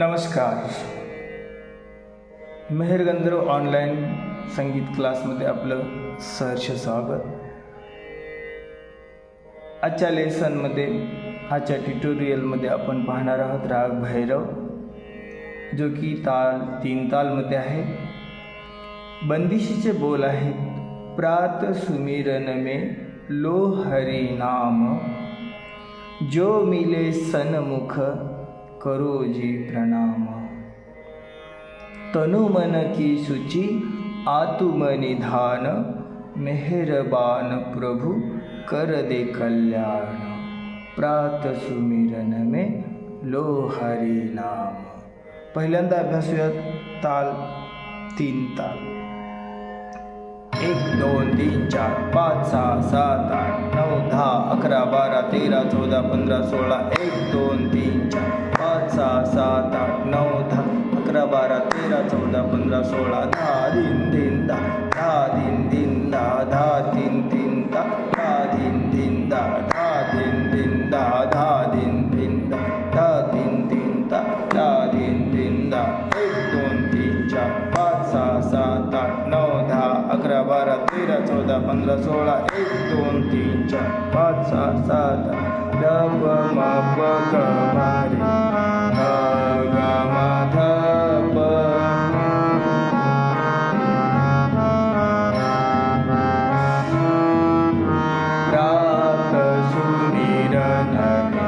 नमस्कार. मेहरगंधर्व ऑनलाईन संगीत क्लासमध्ये आपलं सहर्ष स्वागत. आजच्या लेसनमध्ये आजच्या ट्युटोरियलमध्ये आपण पाहणार आहोत राग भैरव जो की ताल तीन तालमध्ये आहे. बंदिशीचे बोल आहेत प्रात सुमिरन मे लो हरि नाम. जो मिले सनमुख करो जी प्रणाम। तनु मन की सूची आतुम मेहरबान प्रभु, कर दे कल्याण। प्रात सुमिरन में लो हरि नाम। पहिल्यांदा अभ्यासूयात ताल, तीन ताल। एक, दोन, तीन, चार, पाच, सहा, सात, आठ अकरा बारा तेरा चौदा पंधरा सोळा एक दोन तीन चार पाच सहा सात आठ नऊ दहा अकरा बारा तेरा चौदा पंधरा सोळा दहा दिन दिन दहा दहा दिन चौदा पंधरा सोळा एक दोन तीन चार पाच सहा सात आठ. ड प म प ग म रे ग ग म ध प. प्रात सुमिरन हो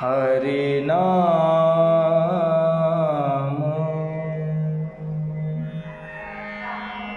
हरे नाम।